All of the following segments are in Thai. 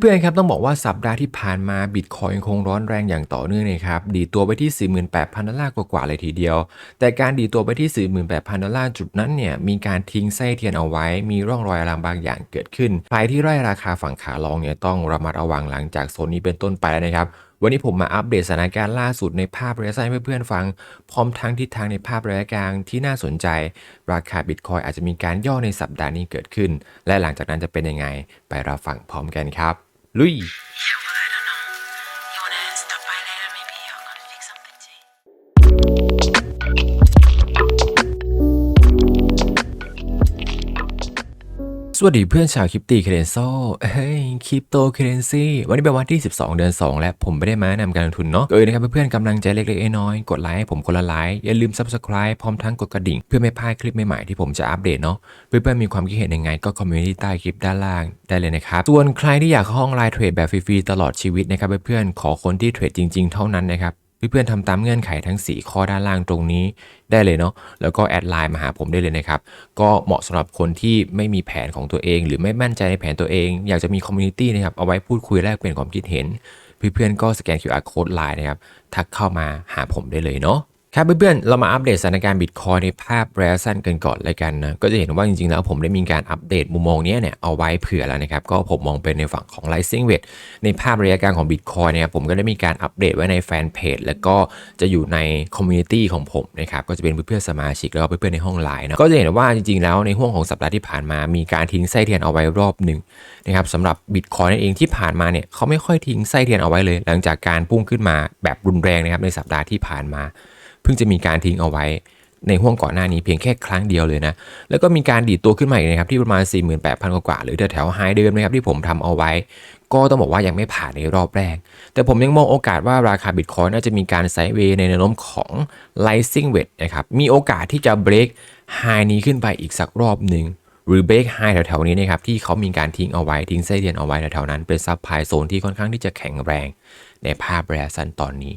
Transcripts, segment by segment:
เพื่อนๆครับต้องบอกว่าสัปดาห์ที่ผ่านมาบิตคอยยังคงร้อนแรงอย่างต่อเนื่องนะครับ ดีตัวไปที่ 48,000 ดอลลาร์กว่าๆเลยทีเดียว แต่การดีตัวไปที่ 48,000 ดอลลาร์จุดนั้นเนี่ยมีการทิ้งไส้เทียนเอาไว้ มีร่องรอยอะไรบางอย่างเกิดขึ้นใครที่ไร่ราคาฝั่งขาลองเนี่ยต้องระมัดระวังหลังจากโซนนี้เป็นต้นไปแล้วนะครับ วันนี้ผมมาอัปเดตสถานการณ์ล่าสุดในภาพระยะสั้นให้เพื่อนๆฟัง พร้อมทั้งทิศทางในภาพระยะกลางที่น่าสนใจ ราคาบิตคอยอาจจะมีการย่อในสัปดาห์นี้เกิดขึ้น และหลังจากนั้นจะเป็นยังไง ไปรับฟังพร้อมกันครับ ลุย วัสดีเพื่อนชาวคริปตีเคเรนโซเฮ้ยคริปโตเคเรนซีวันนี้เป็นวันที่ 12 เดือน 2 และผมไม่ได้มาแนะนำการลงทุนเนาะก็เลยนะครับเพื่อนๆกำลังใจเล็กๆน้อยๆกดไลค์ให้ผมคนละไลค์อย่าลืม Subscribe พร้อมทั้งกดกระดิ่ง เพื่อไม่พลาดคลิปใหม่ๆที่ผมจะอัปเดตเนาะเพื่อนๆมีความคิดเห็นยังไงก็คอมเมนต์ที่ใต้คลิปด้านล่างได้เลยนะครับส่วนใครที่อยากเข้าห้องไลน์เทรดแบบฟรีๆตลอดชีวิตนะครับเพื่อนๆขอคนที่เทรดจริง ๆ เท่านั้นนะครับ เพื่อนๆทำตามเงื่อนไขทั้ง 4 ข้อด้านล่างตรงนี้ได้เลยเนาะแล้วก็แอดไลน์มาหาผมได้เลยนะครับ ก็เหมาะสำหรับคนที่ไม่มีแผนของตัวเอง หรือไม่มั่นใจในแผนตัวเอง อยากจะมีคอมมูนิตี้นะครับเอาไว้พูดคุยแลกเปลี่ยนความคิดเห็น เพื่อนๆก็สแกน QR code ไลน์นะครับทักเข้ามาหาผมได้เลยเนาะ ครับเพื่อนๆ เรามาอัปเดตสถานการณ์บิตคอยในภาพระยะสั้นกันก่อนเลยกันนะ ก็จะเห็นว่าจริงๆ แล้วผมได้มีการอัปเดตมุมมองนี้เนี่ยเอาไว้เผื่อแล้วนะครับ ก็ผมมองเป็นในฝั่งของ Rising w e t ในภาพระยะกลางของบิตคอยเนี่ยผมก็ได้มีการอัปเดตไว้ในแฟนเพจแล้วก็จะอยู่ในคอมมูนิตี้ของผมนะครับ ก็จะเป็นเพื่อนๆ สมาชิกแล้วก็เพื่อนๆ ในห้องไลน์นะก็จะเห็นว่าจริงๆ แล้วในห่วงของสัปดาห์ที่ผ่านมา มีการทิ้งไส้เทียนเอาไว้รอบหนึ่งนะครับสำหรับบิตคอยนั่นเองที่ผ่านมาเนี่ยเขาไม่ค่อยทิ้งไส้เทียนเอาไว้เลย หลังจากการพุ่งขึ้นมาแบบรุนแรงนะครับในสัปดาห์ที่ผ่านมา เพิ่งจะมีการทิ้งเอาไว้ในห่วงก่อนหน้านี้เพียงแค่ครั้งเดียวเลยนะ แล้วก็มีการดีดตัวขึ้นมาอีกนะครับที่ประมาณ 48,000 กว่าๆหรือแถวๆไฮเดิมนะครับที่ผมทำเอาไว้ ก็ต้องบอกว่ายังไม่ผ่านในรอบแรก แต่ผมยังมองโอกาสว่าราคาบิตคอยน่าจะมีการไซด์เวย์ในแนวโน้มของ Rising w e t นะครับ มีโอกาสที่จะเบรกไฮนี้ขึ้นไปอีกสักรอบหนึ่ง หรือเบรกไฮแถวๆนี้นะครับที่เขามีการทิ้งเอาไว้ทิ้งไส้เดือนเอาไว้แถวๆนั้น เป็นซับไพโซนที่ค่อนข้างที่จะแข็งแรงในภาพระยะสั้นตอนนี้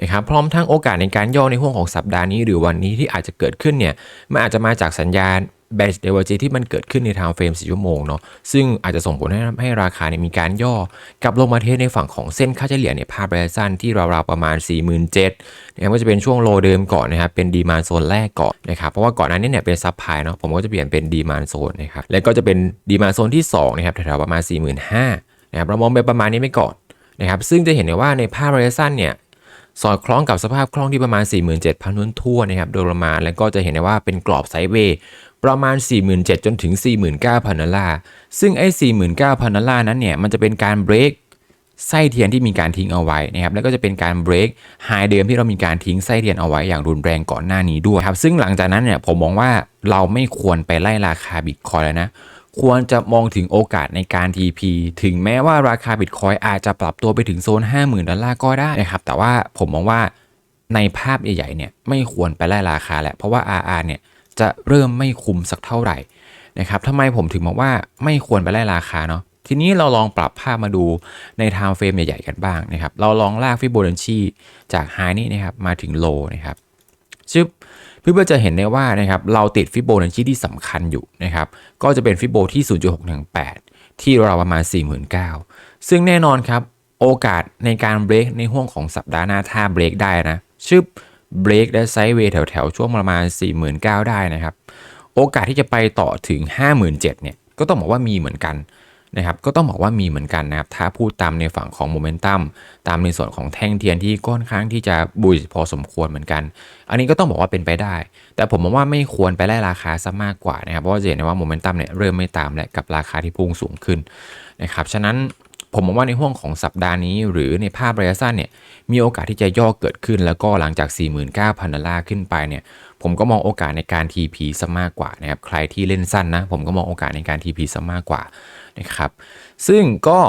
นะครับพร้อมทั้งโอกาสในการย่อในห่วงของสัปดาห์นี้ หรือวันนี้ที่อาจจะเกิดขึ้นเนี่ยมันอาจจะมาจากสัญญาณ b a r i s h Divergence ที่มันเกิดขึ้นในทางเฟรม4ชั่วโมงเนาะซึ่งอาจจะส่งผลให้ให้ราคาเนี่ยมีการย่อกลับลงมาเทสในฝั่งของเส้นค่าเฉลี่ยในภาพระยะสั้นที่ราวๆประมาณ 47,000นะครับก็จะเป็นช่วงโลเดิมก่อนนะครับเป็นดีมานโซนแรกก่อนนะครับเพราะว่าก่อนหน้านี้เนี่ยเป็นซับไพเนาะผมก็จะเปลี่ยนเป็นดีมานโซนนะครับแล้วก็จะเป็นดีมานโซนที่2นะครับแถวๆประมาณ 45,000นะครับเรามองไปประมาณนี้ไปก่อนนะครับซึ่งจะเห็นได้ว่าในภาพระยะสั้นเนี่ยสอดคล้องกับสภาพคล่องที่ประมาณ 47,000นุ่นทั่วนะครับโดยประมาณ แล้วก็จะเห็นได้ว่าเป็นกรอบไซด์เวย์ ประมาณ 47,000 จนถึง 49,000 ดอลลาร์ ซึ่งไอ้ 49,000 ดอลลาร์นั้นเนี่ย มันจะเป็นการเบรกไส้เทียนที่มีการทิ้งเอาไว้นะครับ แล้วก็จะเป็นการเบรกไฮเดิมที่เรามีการทิ้งไส้เทียนเอาไว้อย่างรุนแรงก่อนหน้านี้ด้วยครับ ซึ่งหลังจากนั้นเนี่ยผมมองว่าเราไม่ควรไปไล่ราคาบิตคอยแล้วนะ ควรจะมองถึงโอกาสในการ TP ถึงแม้ว่าราคาบิตคอยอาจจะปรับตัวไปถึงโซน 50,000 ดอลลาร์ก็ได้นะครับ แต่ว่าผมมองว่าในภาพใหญ่ๆเนี่ยไม่ควรไปไล่ราคาแหละ เพราะว่า RR เนี่ย จะเริ่มไม่คุ้มสักเท่าไหร่นะครับทำไมผมถึงมองว่าไม่ควรไปไล่ราคาเนาะทีนี้เราลองปรับภาพมาดูในไทม์เฟรมใหญ่ ๆ กันบ้างนะครับ เราลองลากฟิโบนัชชีจากไฮนี่นะครับมาถึงโลนะครับชึบเพื่อจะเห็นได้ว่านะครับเราติดฟิโบนัชชีที่สำคัญอยู่นะครับ ก็จะเป็นฟิโบที่ 0.618 ที่เราวประมาณ 49,000 ซึ่งแน่นอนครับ โอกาสในการเบรกในห่วงของสัปดาห์หน้าถ้าเบรกได้นะชึบ เบรกและไซด์เวย์แถวๆ ช่วงประมาณ 49,000 ได้นะครับ โอกาสที่จะไปต่อถึง 57,000เนี่ยก็ต้องบอกว่ามีเหมือนกันนะครับก็ต้องบอกว่ามีเหมือนกันนะครับถ้าพูดตามในฝั่งของโมเมนตัมตามในส่วนของแท่งเทียนที่ค่อนข้างที่จะบุยพอสมควรเหมือนกัน อันนี้ก็ต้องบอกว่าเป็นไปได้ แต่ผมมองว่าไม่ควรไปไล่ราคาซะมากกว่านะครับเพราะจะเห็นได้ว่าโมเมนตัมเนี่ยเริ่มไม่ตามและกับราคาที่พุ่งสูงขึ้นนะครับฉะนั้น ผมมองว่าในห่วงของสัปดาห์นี้ หรือในภาพระยะสั้นเนี่ยมีโอกาสที่จะย่อเกิดขึ้น แล้วก็หลังจาก 49,000ดอลลาร์ขึ้นไปเนี่ยผมก็มองโอกาสในการ TP ซะมากกว่านะครับใครที่เล่นสั้นนะผมก็มองโอกาสในการ TP ซะมากกว่านะครับซึ่งก็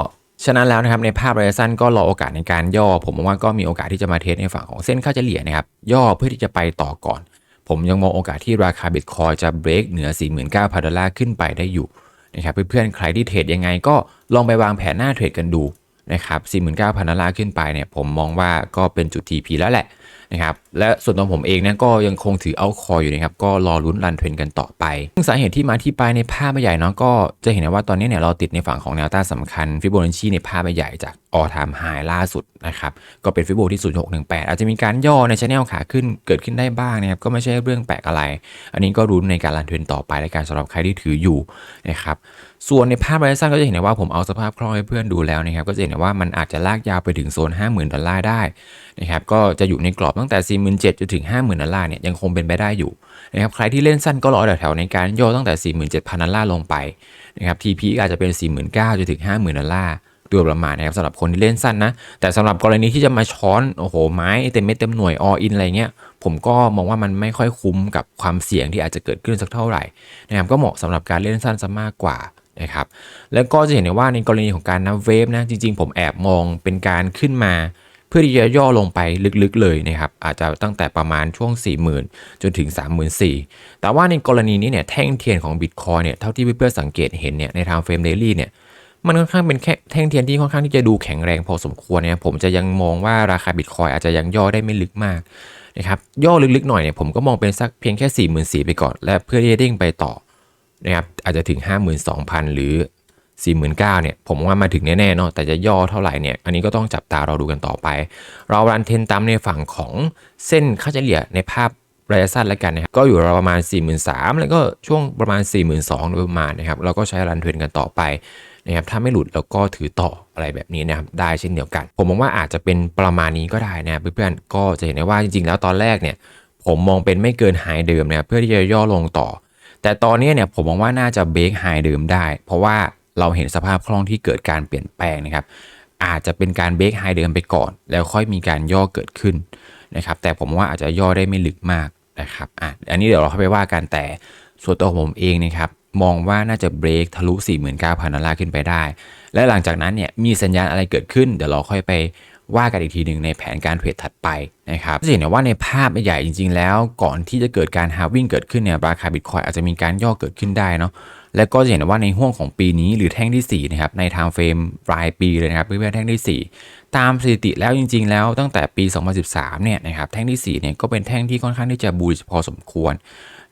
ฉะนั้นแล้วนะครับในภาพระยะสั้นก็รอโอกาสในการย่อ ผมมองว่าก็มีโอกาสที่จะมาเทสในฝั่งของเส้นค่าเฉลี่ยนะครับย่อเพื่อที่จะไปต่อก่อน ผมยังมองโอกาสที่ราคาบิตคอยจะเบรกเหนือ 49,000ดอลลาร์ขึ้นไปได้อยู่ นะครับเพื่อนๆใครที่เทรดยังไงก็ลองไปวางแผนหน้าเทรดกันดูนะครับ49,000ดอลลาร์ขึ้นไปเนี่ยผมมองว่าก็เป็นจุด TP แล้วแหละ นะครับและส่วนตัวผมเองเนี่ยก็ยังคงถือเอาคออยู่นะครับก็รอลุ้นรันเทรนกันต่อไปซึ่งสาเหตุที่มาที่ไปในภาพใหญ่เนาะก็จะเห็นได้ว่าตอนนี้เนี่ยเราติดในฝั่งของแนวต้านสำคัญฟิโบนัชชีในภาพใหญ่จากออทามไฮล่าสุดนะครับก็เป็นฟิโบที่ 0618 อาจจะมีการย่อในชแนลขาขึ้นเกิดขึ้นได้บ้างนะครับก็ไม่ใช่เรื่องแปลกอะไร อันนี้ก็รุ้นในการรันเทรนต่อไปและการสำหรับใครที่ถืออยู่นะครับ ส่วนในภาพระยะสั้นก็จะเห็นได้ว่าผมเอาสภาพคล่องให้เพื่อนดูแล้วนะครับก็จะเห็นได้ว่ามันอาจจะลากยาวไปถึงโซน 50,000 ดอลลาร์ได้นะครับก็จะอยู่ในกรอบตั้งแต่ 47,000จนถึง 50,000 ดอลลาร์เนี่ยยังคงเป็นไปได้อยู่นะครับใครที่เล่นสั้นก็รอแถวๆในการย่อตั้งแต่ 47,000 ดอลลาร์ลงไปนะครับ TP อาจจะเป็น 49,000จนถึง 50,000 ดอลลาร์โดยประมาณนะครับสำหรับคนที่เล่นสั้นนะ แต่สำหรับกรณีที่จะมาช้อนโอ้โหไม้เต็มเม็ดเต็มหน่วย all in อะไรเงี้ยผมก็มองว่ามันไม่ค่อยคุ้มกับความเสี่ยงที่อาจจะเกิดขึ้นสักเท่าไหร่นะครับก็เหมาะสำหรับการเล่นสั้นซะมากกว่า นะครับแล้วก็จะเห็นได้ว่าในกรณีของการนับเวฟนะจริง ๆ ผมแอบมองเป็นการขึ้นมา เพื่อที่จะย่อลงไปลึกๆเลยนะครับอาจจะตั้งแต่ประมาณช่วง 40,000 จนถึง 34,000 แต่ว่าในกรณีนี้เนี่ยแท่งเทียนของ Bitcoin เนี่ยเท่าที่เพื่อนๆสังเกตเห็นเนี่ยในทางเฟรมเดลี่เนี่ยมันค่อนข้างเป็นแค่แท่งเทียนที่ค่อนข้างที่จะดูแข็งแรงพอสมควรเนี่ยผมจะยังมองว่าราคา Bitcoin อาจจะยังย่อได้ไม่ลึกมากนะครับย่อลึกๆหน่อยเนี่ยผมก็มองเป็นสักเพียงแค่44,000ไปก่อน และเพื่อที่จะเด้งไปต่อ นะครับอาจจะถึง 52,000 หรือ 49,000เนี่ยผมว่ามาถึงแน่ๆเนาะแต่จะย่อเท่าไหร่เนี่ยอันนี้ก็ต้องจับตาเราดูกันต่อไป เรารันเทนตามในฝั่งของเส้นค่าเฉลี่ยในภาพระยะสั้นแล้วกันนะครับก็อยู่ราวประมาณ 43,000 แล้วก็ช่วงประมาณ 42,000โดยประมาณนะครับเราก็ใช้รันเทรนกันต่อไปนะครับถ้าไม่หลุดเราก็ถือต่ออะไรแบบนี้นะครับได้เช่นเดียวกัน ผมมองว่าอาจจะเป็นประมาณนี้ก็ได้นะเพื่อนๆก็จะเห็นได้ว่าจริงๆ แล้วตอนแรกเนี่ยผมมองเป็นไม่เกินไฮเดิมนะครับเพื่อที่จะย่อลงต่อ แต่ตอนนี้เนี่ยผมมองว่าน่าจะเบรกไฮเดิมได้ เพราะว่าเราเห็นสภาพคล่องที่เกิดการเปลี่ยนแปลงนะครับ อาจจะเป็นการเบรกไฮเดิมไปก่อน แล้วค่อยมีการย่อเกิดขึ้นนะครับ แต่ผมว่าอาจจะย่อได้ไม่ลึกมากนะครับอะอันนี้เดี๋ยวเราค่อยไปว่ากันแต่ส่วนตัวผมเองนะครับมองว่าน่าจะเบรกทะลุ 49,000ดอลลาร์ขึ้นไปได้ และหลังจากนั้นเนี่ยมีสัญญาณอะไรเกิดขึ้น เดี๋ยวเราค่อยไป ว่ากันอีกทีหนึ่งในแผนการเทรดถัดไปนะครับจะเห็นว่าในภาพใหญ่จริง ๆ แล้วก่อนที่จะเกิดการฮาวิ่งเกิดขึ้นเนี่ยราคาบิตคอยอาจจะมีการย่อเกิดขึ้นได้เนาะแล้วก็จะเห็นว่าในห่วงของปีนี้หรือแท่งที่4นะครับในไทม์เฟรมรายปีเลยนะครับเพื่อนๆแท่งที่ 4 ตามสถิติแล้วจริง ๆ แล้วตั้งแต่ปี 2013 เนี่ยนะครับแท่งที่4เนี่ยก็เป็นแท่งที่ค่อนข้างที่จะบูลพอสมควร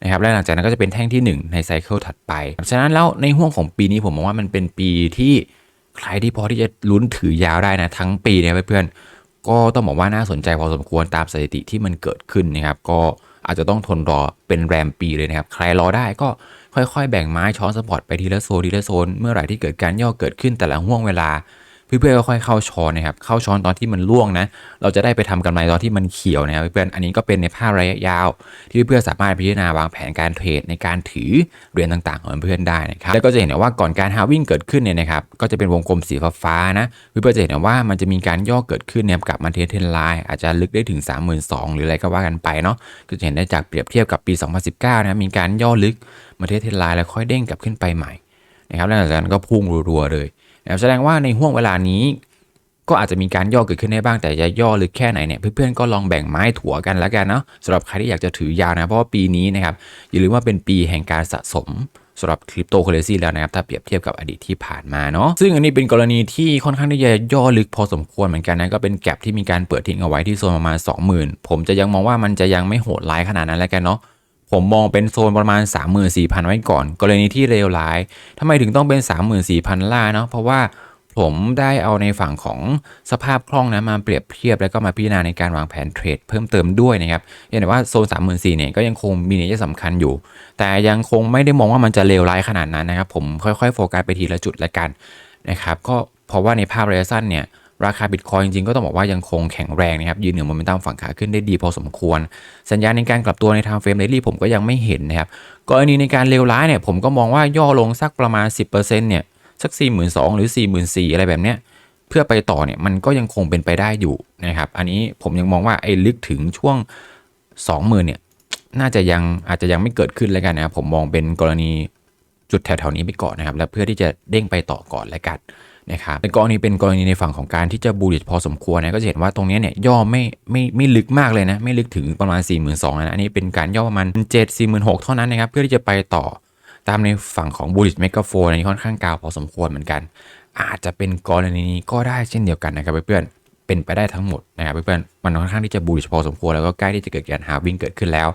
นะครับและหลังจากนั้นก็จะเป็นแท่งที่ 1 ในไซเคิลถัดไปฉะนั้นแล้วในห่วงของปีนี้ผมมองว่ามันเป็นปีที่ ใครที่พอที่จะลุ้นถือยาวได้นะทั้งปีเนี่ยเพื่อนๆก็ต้องบอกว่าน่าสนใจพอสมควรตามสถิติที่มันเกิดขึ้นนะครับก็อาจจะต้องทนรอเป็นแรมปีเลยนะครับ ใครรอได้ก็ค่อยๆ แบ่งไม้ช้อนสปอร์ตไปทีละโซนทีละโซน เมื่อไหร่ที่เกิดการย่อเกิดขึ้นแต่ละห่วงเวลา เพื่อนๆก็ค่อยเข้าช้อนนะครับเข้าช้อนตอนที่มันล่วงนะ เราจะได้ไปทำกำไรตอนที่มันเขียวนะครับเพื่อนๆอันนี้ก็เป็นในภาพระยะยาว ที่เพื่อนๆสามารถพิจารณาวางแผนการเทรดในการถือเหรียญต่างๆของเพื่อนๆได้นะครับแล้วก็จะเห็นว่าก่อนการฮาวิ่งเกิดขึ้นเนี่ยนะครับก็จะเป็นวงกลมสีฟ้าๆนะเพื่อนๆจะเห็นว่ามันจะมีการย่อเกิดขึ้นเนี่ยกลับมาเทสเทนไลน์อาจจะลึกได้ถึง 32,000หรืออะไรก็ว่ากันไปเนาะก็จะเห็นได้จากเปรียบเทียบกับปี 2019 นะมีการย่อลึกมาเทสเทนไลน์แล้วค่อยเด้งกลับขึ้นไปใหม่นะครับแล้วหลังจากนั้นก็พุ่งรัวๆเลย แสดงว่าในห่วงเวลานี้ ก็อาจจะมีการย่อเกิดขึ้นได้บ้างแต่จะย่อลึกแค่ไหนเนี่ยเพื่อนๆก็ลองแบ่งไม้ถั่วกันแล้วกันเนาะสำหรับใครที่อยากจะถือยาวนะเพราะว่าปีนี้นะครับอย่าลืมว่าเป็นปีแห่งการสะสมสำหรับคริปโตเคอเรซีแล้วนะครับ ถ้าเปรียบเทียบกับอดีตที่ผ่านมาเนาะซึ่งอันนี้เป็นกรณีที่ค่อนข้างที่จะย่อลึกพอสมควรเหมือนกันนะก็เป็นแกลบที่มีการเปิดทิ้งเอาไว้ที่โซนประมาณ 20,000 ผมจะยังมองว่ามันจะยังไม่โหดร้ายขนาดนั้นแล้วกันเนาะ ผมมองเป็นโซนประมาณ 34,000 ไว้ก่อน กรณีที่เลวร้ายทำไมถึงต้องเป็น 34,000 ล่าเนาะเพราะว่าผมได้เอาในฝั่งของสภาพคล่องนะมาเปรียบเทียบแล้วก็มาพิจารณาในการวางแผนเทรดเพิ่มเติมด้วยนะครับเห็นได้ว่าโซน 34,000เนี่ยก็ยังคงมีนัยสำคัญอยู่ แต่ยังคงไม่ได้มองว่ามันจะเลวร้ายขนาดนั้นนะครับ ผมค่อยๆ โฟกัสไปทีละจุดละกันนะครับก็เพราะว่าในภาพระยะสั้นเนี่ย ราคาบิตคอยจริงๆก็ต้องบอกว่ายังคงแข็งแรงนะครับยืนเหนือโมเมนตัมฝั่งขาขึ้นได้ดีพอสมควร สัญญาณในการกลับตัวในทางเฟรมเดลี่ผมก็ยังไม่เห็นนะครับกรณีในการเลวร้ายเนี่ยผมก็มองว่าย่อลงสักประมาณ 10%เนี่ยสัก 42,000หรือ 44,000อะไรแบบเนี้ยเพื่อไปต่อเนี่ยมันก็ยังคงเป็นไปได้อยู่นะครับอันนี้ผมยังมองว่าไอ้ลึกถึงช่วง 20,000เนี่ยน่าจะยังอาจจะยังไม่เกิดขึ้นแล้วกันนะครับผมมองเป็นกรณีจุดแถวๆนี้ไปก่อนนะครับ แล้วเพื่อที่จะเด้งไปต่อก่อนแล้วกัน นะครับในกรณีเป็นกรณีในฝั่งของการที่จะบูลลิชพอสมควรนะก็จะเห็นว่าตรงนี้เนี่ยย่อไม่ไม่ไม่ลึกมากเลยนะ ไม่ลึกถึงประมาณ 4 2 0 0 0นะอันนี้เป็นการย่อประมาณ 7 4 6 0 0เท่านั้นนะครับเพื่อที่จะไปต่อตามในฝั่งของบูลลิชเมกะโฟนอันนี้ค่อนข้างกาวพอสมควรเหมือนกัน อาจจะเป็นกรณีนี้ก็ได้เช่นเดียวกันนะครับเพื่อนเป็นไปได้ทั้งหมดนะครับเพื่อนๆมันค่อนข้างที่จะบูลลิชพอสมควรแล้วก็ใกล้ที่จะเกิดการหาวิ่งเกิดขึ้นแล้ว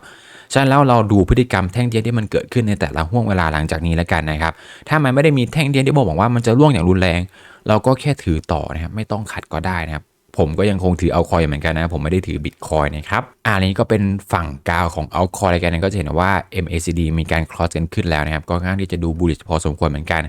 ฉะนั้นแล้วเราดูพฤติกรรมแท่งเทียนที่มันเกิดขึ้นในแต่ละห่วงเวลาหลังจากนี้แล้วกันนะครับ ถ้ามันไม่ได้มีแท่งเทียนที่บอกว่ามันจะร่วงอย่างรุนแรง เราก็แค่ถือต่อนะครับไม่ต้องขัดก็ได้นะครับผมก็ยังคงถือเอาคอยเหมือนกันนะ ผมไม่ได้ถือบิตคอยนะครับอันนี้ก็เป็นฝั่งกาวของเอาคอยอะไรกันก็จะเห็นว่า MACD มีการคลอสกันขึ้นแล้วนะครับ ก็ค่อนข้างที่จะดูบูลลิชพอสมควรเหมือนกัน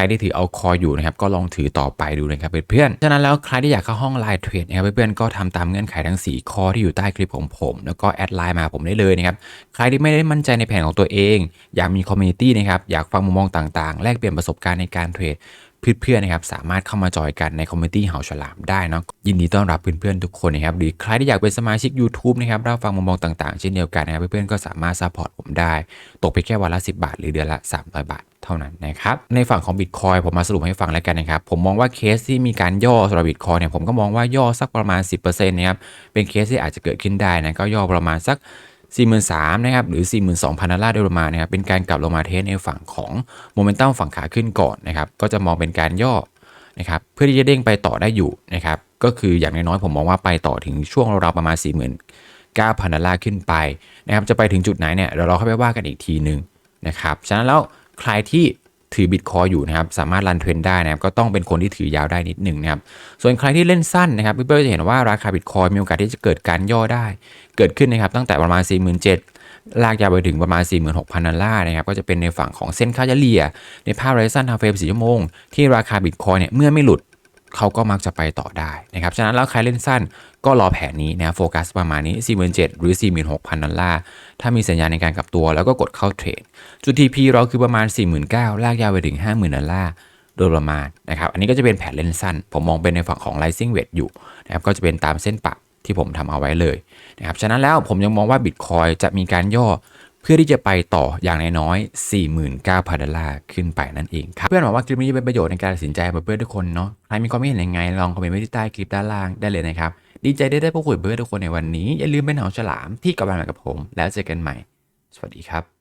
รที่ถือเอาคออยู่นะครับก็ลองถือต่อไปดูนะครับเพื่อนๆ ฉะนั้นแล้วใครที่อยากเข้าห้องไลน์เทรดนะครับเพื่อนๆก็ทำตามเงื่อนไขทั้ง 4 ข้อที่อยู่ใต้คลิปของผม แล้วก็แอดไลน์มาผมได้เลยนะครับใครที่ไม่ได้มั่นใจในแผนของตัวเอง อยากมีคอมมูนิตี้นะครับอยากฟังมุมมองต่างๆ แลกเปลี่ยนประสบการณ์ในการเทรด เพื่อนๆนะครับสามารถเข้ามาจอยกันในคอมมูนิตี้เห่าฉลามได้เนาะยินดีต้อนรับเพื่อนๆทุกคนนะครับหรือใครที่อยากเป็นสมาชิก YouTube นะครับรับฟังมุมมองต่างๆ เช่นเดียวกันนะครับเพื่อนๆก็สามารถซัพพอร์ตผมได้ ตกไปแค่วันละ 10 บาท หรือเดือนละ 300 บาทเท่านั้นนะครับในฝั่งของ Bitcoin ผมมาสรุปให้ฟังแล้วกันนะครับผมมองว่าเคสที่มีการย่อสำหรับ Bitcoin เนี่ยผมก็มองว่าย่อสักประมาณ 10%นะครับเป็นเคสที่อาจจะเกิดขึ้นได้นะก็ย่อประมาณสัก 43,000นะครับหรือ 42,000ดอลลาร์โดยประมาณนะครับเป็นการกลับลงมาเทสในฝั่งของโมเมนตัมฝั่งขาขึ้นก่อนนะครับก็จะมองเป็นการย่อนะครับเพื่อที่จะเด้งไปต่อได้อยู่นะครับก็คืออย่างน้อยๆผมมองว่าไปต่อถึงช่วงราวๆประมาณ 49,000ดอลลาร์ขึ้นไปนะครับจะไปถึงจุดไหนเนี่ยเดี๋ยวเราค่อยไปว่ากันอีกทีหนึ่งนะครับฉะนั้นแล้วใครที่ ถือบิตคอยอยู่นะครับสามารถรันเทรนได้นะครับก็ต้องเป็นคนที่ถือยาวได้นิดหนึ่งนะครับส่วนใครที่เล่นสั้นนะครับเพื่อนๆจะเห็นว่าราคาบิตคอยมีโอกาสที่จะเกิดการย่อได้ เกิดขึ้นนะครับตั้งแต่ประมาณ 47,000ลากยาวไปถึงประมาณ 46,000ดอลลาร์นะครับก็จะเป็นในฝั่งของเส้นค่าเฉลี่ย ในภาพระยะสั้นทางเฟรม4ชั่วโมงที่ราคาบิตคอยเนี่ยเมื่อไม่หลุดเขาก็มักจะไปต่อได้นะครับ ฉะนั้นแล้วใครเล่นสั้น ก็รอแผนนี้นะโฟกัสประมาณนี้ 47,000 หรือ 46,000 ดอลลาร์ ถ้ามีสัญญาณในการกลับตัวแล้วก็กดเข้าเทรด จุด TP เราคือประมาณ 49,000 ลากยาวไปถึง 50,000 ดอลลาร์โดยประมาณนะครับ อันนี้ก็จะเป็นแผนเล่นสั้น ผมมองเป็นในฝั่งของ rising wedge อยู่นะครับ ก็จะเป็นตามเส้นปะที่ผมทำเอาไว้เลยนะครับ ฉะนั้นแล้วผมยังมองว่า Bitcoin จะมีการย่อเพื่อที่จะไปต่ออย่างน้อยๆ49,000ดอลลาร์ขึ้นไปนั่นเองครับ เพื่อนหวังว่าคลิปนี้จะเป็นประโยชน์ในการตัดสินใจของเพื่อนทุกคนเนาะ ใครมีความคิดเห็นยังไงลองคอมเมนต์ไว้ที่ใต้คลิปด้านล่างได้เลยนะครับ ดีใจได้ได้พูดคุยเบเพื่อทุกคนในวันนี้ อย่าลืมเป็นหนองฉลามที่กำลังกับผม แล้วเจอกันใหม่ สวัสดีครับ